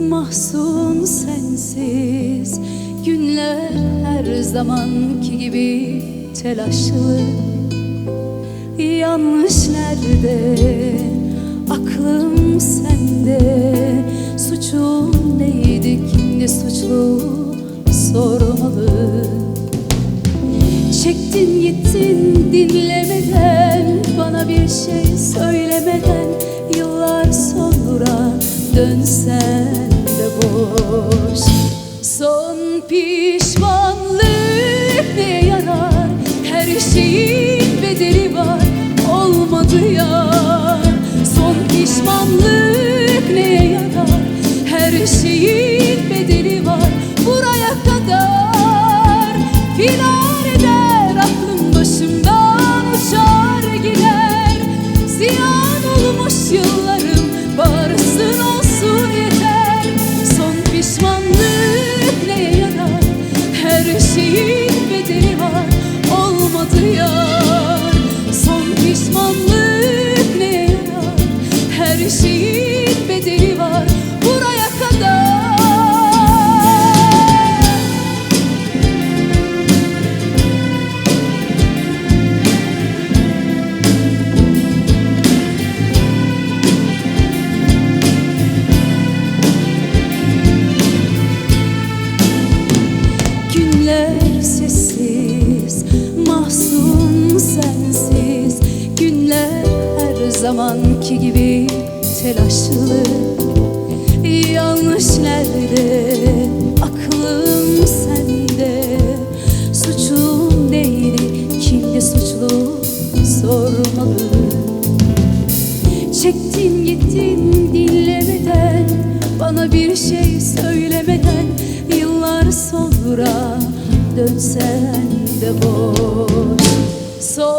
mahzun sensiz Günler her zamanki gibi telaşlı. Yanlış nerede, aklım sende. Suçum neydi, kimdi suçlu? Sormalı. Çektin gittin dinlemeden Bana bir şey söylemeden Yıllar sonra dönsen. Pişmanlık ne yarar? Her şeyin bedeli var Olmadı ya. Son pişmanlık ne yarar? Her şeyin bedeli var Buraya kadar. Filan eder aklım başımdan uçar gider. Ziyan olmuş yıllarım zamanki gibi telaşlı. Yanlış nerede, aklım sende. Suçum neydi, kimdi suçlu? Sormalı. Çektin gittin dinlemeden Bana bir şey söylemeden. Yıllar sonra dönsen de boş. Son